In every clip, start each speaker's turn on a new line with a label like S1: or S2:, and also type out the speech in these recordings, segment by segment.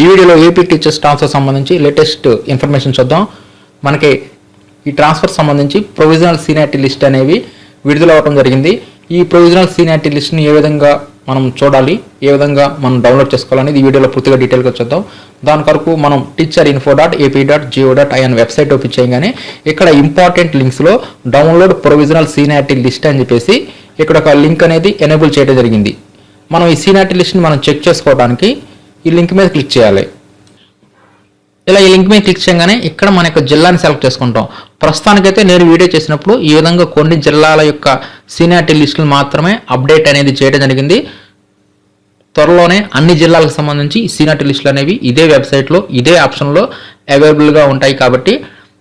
S1: ఈ వీడియోలో AP teachers transfer సంబంధించి లేటెస్ట్ ఇన్ఫర్మేషన్ చూద్దాం. మనకి ఈ ట్రాన్స్ఫర్ సంబంధించి ప్రొవిజనల్ సీనియారిటీ లిస్ట్ అనేవి విడుదల అవ్వడం జరిగింది. ఈ ప్రొవిజనల్ సీనియారిటీ లిస్ట్ని ఏ విధంగా మనం చూడాలి ఏ విధంగా మనం డౌన్లోడ్ చేసుకోవాలనేది ఈ వీడియోలో పూర్తిగా డీటెయిల్గా చూద్దాం. దాని కొరకు మనం teacher info dot AP dot gov dot IN website open చేయగానే ఇక్కడ ఇంపార్టెంట్ లింక్స్లో డౌన్లోడ్ ప్రొవిజనల్ సీనియారిటీ లిస్ట్ అని చెప్పేసి ఇక్కడ ఒక లింక్ అనేది ఎనేబుల్ చేయడం జరిగింది. మనం ఈ సీనియారిటీ లిస్ట్ని మనం చెక్ చేసుకోవడానికి ఈ లింక్ మీద క్లిక్ చేయాలి. ఇలా ఈ లింక్ మీద క్లిక్ చేయగానే ఇక్కడ మన యొక్క జిల్లాని సెలెక్ట్ చేసుకుంటాం. ప్రస్తుతానికైతే నేను వీడియో చేసినప్పుడు ఈ విధంగా కొన్ని జిల్లాల యొక్క సీనియారిటీ లిస్టులు మాత్రమే అప్డేట్ అనేది చేయడం జరిగింది. త్వరలోనే అన్ని జిల్లాలకు సంబంధించి సీనియారిటీ లిస్టులు అనేవి ఇదే వెబ్సైట్లో ఇదే ఆప్షన్లో అవైలబుల్గా ఉంటాయి కాబట్టి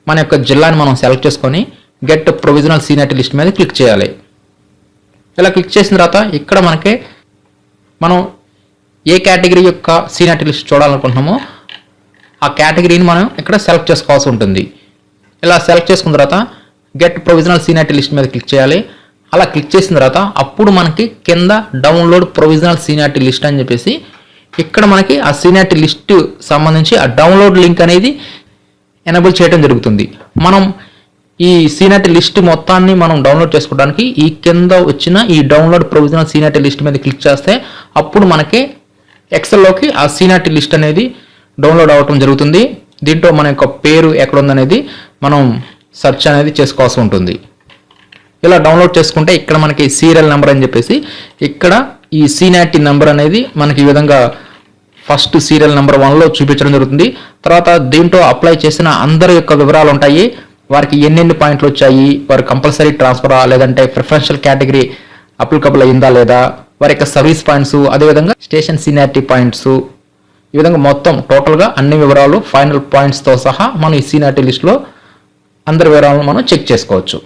S1: మన యొక్క జిల్లాని మనం సెలెక్ట్ చేసుకొని గెట్ ప్రొవిజనల్ సీనియారిటీ లిస్ట్ మీద క్లిక్ చేయాలి. ఇలా క్లిక్ చేసిన తర్వాత ఇక్కడ మనకి మనం ఏ కేటగిరీ యొక్క సీనియర్ లిస్ట్ చూడాలనుకుంటున్నామో ఆ కేటగిరీని మనం ఇక్కడ సెలెక్ట్ చేసుకోవాల్సి ఉంటుంది. ఇలా సెలెక్ట్ చేసుకున్న తర్వాత గెట్ ప్రొవిజనల్ సీనియర్ లిస్ట్ మీద క్లిక్ చేయాలి. అలా క్లిక్ చేసిన తర్వాత అప్పుడు మనకి కింద డౌన్లోడ్ ప్రొవిజనల్ సీనియారిటీ లిస్ట్ అని చెప్పేసి ఇక్కడ మనకి ఆ సీనియారిటీ లిస్ట్ సంబంధించి ఆ డౌన్లోడ్ లింక్ అనేది ఎనబుల్ చేయడం జరుగుతుంది. మనం ఈ సీనియారిటీ లిస్ట్ మొత్తాన్ని మనం డౌన్లోడ్ చేసుకోవడానికి ఈ కింద వచ్చిన ఈ డౌన్లోడ్ ప్రొవిజనల్ సీనియారిటీ లిస్ట్ మీద క్లిక్ చేస్తే అప్పుడు మనకి ఎక్సెల్లోకి ఆ సీనాటి లిస్ట్ అనేది డౌన్లోడ్ అవ్వటం జరుగుతుంది. దీంట్లో మన యొక్క పేరు ఎక్కడ ఉందనేది మనం సెర్చ్ అనేది చేసుకోవాల్సి ఉంటుంది. ఇలా డౌన్లోడ్ చేసుకుంటే ఇక్కడ మనకి సీరియల్ నెంబర్ అని చెప్పేసి ఇక్కడ ఈ సీనాటి నెంబర్ అనేది మనకి ఈ విధంగా ఫస్ట్ సీరియల్ నెంబర్ వన్లో చూపించడం జరుగుతుంది. తర్వాత దీంట్లో అప్లై చేసిన అందరి యొక్క వివరాలు ఉంటాయి. వారికి ఎన్నెన్ని పాయింట్లు వచ్చాయి? వారు కంపల్సరీ ట్రాన్స్ఫరా లేదంటే ప్రిఫరెన్షియల్ కేటగిరీ అప్లికబుల్ అయిందా లేదా? వారి యొక్క సర్వీస్ పాయింట్స్ అదేవిధంగా స్టేషన్ సీనియారిటీ పాయింట్స్ ఈ విధంగా మొత్తం టోటల్గా అన్ని వివరాలు ఫైనల్ పాయింట్స్తో సహా మనం ఈ సీనియారిటీ లిస్ట్లో అందరి వివరాలను మనం చెక్ చేసుకోవచ్చు.